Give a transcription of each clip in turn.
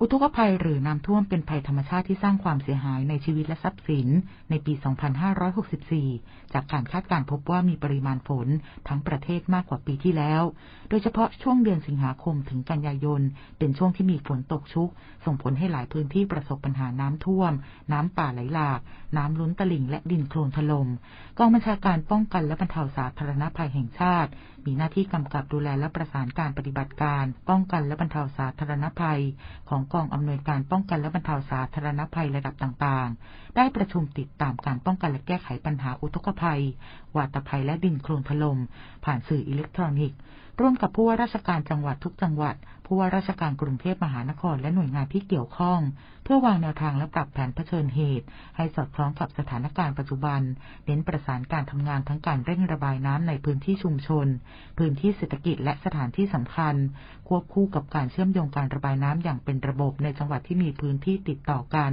อุทกภัยหรือน้ำท่วมเป็นภัยธรรมชาติที่สร้างความเสียหายในชีวิตและทรัพย์สิน ในปี 2564 จากการคาดการณ์พบว่ามีปริมาณฝนทั้งประเทศมากกว่าปีที่แล้ว โดยเฉพาะช่วงเดือนสิงหาคมถึงกันยายน เป็นช่วงที่มีฝนตกชุก ส่งผลให้หลายพื้นที่ประสบปัญหาน้ำท่วม น้ำป่าไหลหลาก น้ำล้นตลิ่งและดินโคลนถล่ม กองบัญชาการป้องกันและบรรเทาสาธารณภัยแห่งชาติ มีหน้าที่กำกับดูแลและประสานการปฏิบัติการ ป้องกันและบรรเทาสาธารณภัยของกองอำนวยการป้องกันและบรรเทาสาธารณภัยระดับต่างๆ ได้ประชุมติดตามการป้องกันและแก้ไขปัญหาอุทกภัย วาตภัยและดินโคลนถล่มผ่านสื่ออิเล็กทรอนิกส์ร่วมกับผู้ว่าราชการจังหวัดทุกจังหวัด ผู้ว่าราชการกรุงเทพมหานครและหน่วยงานที่เกี่ยวข้อง เพื่อวางแนวทางและปรับแผนเผชิญเหตุ ให้สอดคล้องกับสถานการณ์ปัจจุบัน เน้นประสานการทำงานทั้งการเร่งระบายน้ำในพื้นที่ชุมชน พื้นที่เศรษฐกิจและสถานที่สำคัญ ควบคู่กับการเชื่อมโยงการระบายน้ำอย่างเป็นระบบในจังหวัดที่มีพื้นที่ติดต่อกัน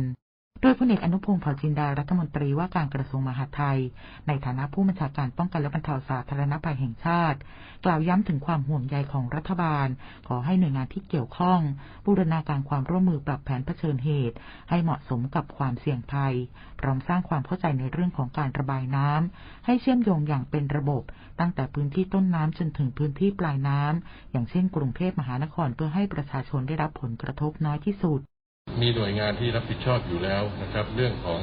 โดยพลเอกอนุพงศ์เผ่าจินดารัฐมนตรีว่าการกระทรวงมหาดไทย ในฐานะผู้บัญชาการป้องกันและบรรเทาสาธารณภัยแห่งชาติ กล่าวย้ำถึงความห่วงใยของรัฐบาล ขอให้หน่วยงานที่เกี่ยวข้อง บูรณาการความร่วมมือปรับแผนเผชิญเหตุ ให้เหมาะสมกับความเสี่ยงภัย พร้อมสร้างความเข้าใจในเรื่องของการระบายน้ำให้เชื่อมโยงอย่างเป็นระบบ ตั้งแต่พื้นที่ต้นน้ำจนถึงพื้นที่ปลายน้ำอย่างเช่น กรุงเทพมหานครเพื่อให้ประชาชนได้รับผลกระทบน้อยที่สุด มีหน่วยงานที่รับผิดชอบอยู่แล้วนะครับ เรื่องของ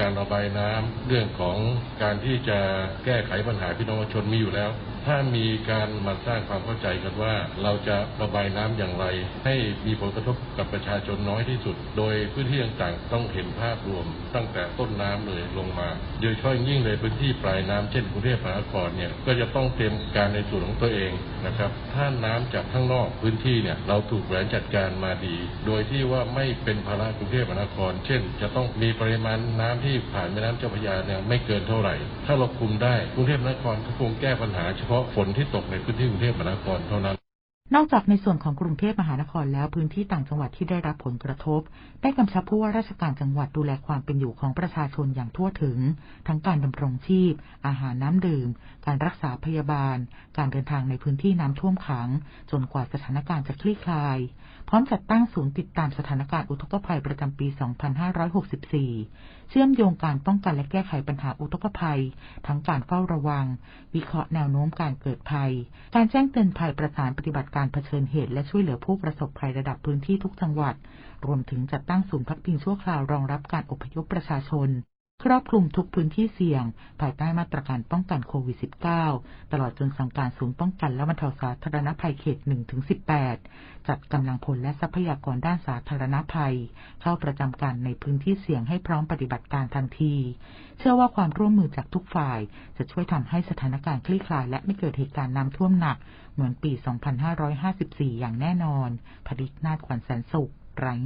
การระบายน้ำเรื่องของการที่จะแก้ไขปัญหาพี่น้องประชาชนมีอยู่แล้ว ถ้ามีการมาสร้างความเข้าใจกันว่า เราจะระบายน้ำอย่างไร ให้มีผลกระทบกับประชาชนน้อยที่สุด โดยพื้นที่ต่างๆต้องเห็นภาพรวมตั้งแต่ต้นน้ำเลยลงมา โดยเฉพาะยิ่งเลยพื้นที่ปลายน้ำเช่นกรุงเทพมหานครเนี่ยก็จะต้องเตรียมการในส่วนของตัวเองนะครับ ถ้าน้ำจากข้างนอกพื้นที่เนี่ยเราถูกแหวนจัดการมาดี โดยที่ว่าไม่เป็นภาระกรุงเทพมหานคร เช่น จะต้องมีปริมาณน้ำที่ผ่านแม่น้ำเจ้าพระยาเนี่ยไม่เกินเท่าไหร่ ถ้าเราคุมได้กรุงเทพมหานครก็คงแก้ปัญหาเฉพาะฝนที่ตกในพื้นที่กรุงเทพมหานครเท่านั้น นอกจากในส่วนของกรุงเทพมหานครแล้วพื้นที่ต่างจังหวัดที่ได้รับผลกระทบ ได้กำชับผู้ว่าราชการจังหวัดดูแลความเป็นอยู่ของประชาชนอย่างทั่วถึง ทั้งการดำรงชีพ อาหารน้ำดื่ม การรักษาพยาบาล การเดินทางในพื้นที่น้ำท่วมขัง จนกว่าสถานการณ์จะคลี่คลาย พร้อมจัดตั้งศูนย์ติดตามสถานการณ์อุทกภัยประจำปี 2564 เชื่อมโยงการป้องกันและแก้ไขปัญหาอุทกภัย ทั้งการเฝ้าระวัง วิเคราะห์แนวโน้มการเกิดภัย การแจ้งเตือนภัยประสานปฏิบัติการการเผชิญเหตุและช่วยเหลือผู้ประสบภัยระดับพื้นที่ทุกจังหวัด รวมถึงจัดตั้งศูนย์พักพิงชั่วคราวรองรับการอพยพประชาชน ครอบคลุมทุกพื้นที่เสี่ยง ภายใต้มาตรการป้องกันโควิด -19 ตลอดจนสั่งการศูนย์ป้องกันและบรรเทาสาธารณภัยเขต 1-18 จัดกำลังพลและทรัพยากรด้านสาธารณภัย เข้าประจำการในพื้นที่เสี่ยงให้พร้อมปฏิบัติการทันที เชื่อว่าความร่วมมือจากทุกฝ่าย จะช่วยทำให้สถานการณ์คลี่คลาย และไม่เกิดเหตุการณ์น้ำท่วมหนัก เหมือนปี 2554 อย่างแน่นอนผดิตนาถขวัญแสนสุขราย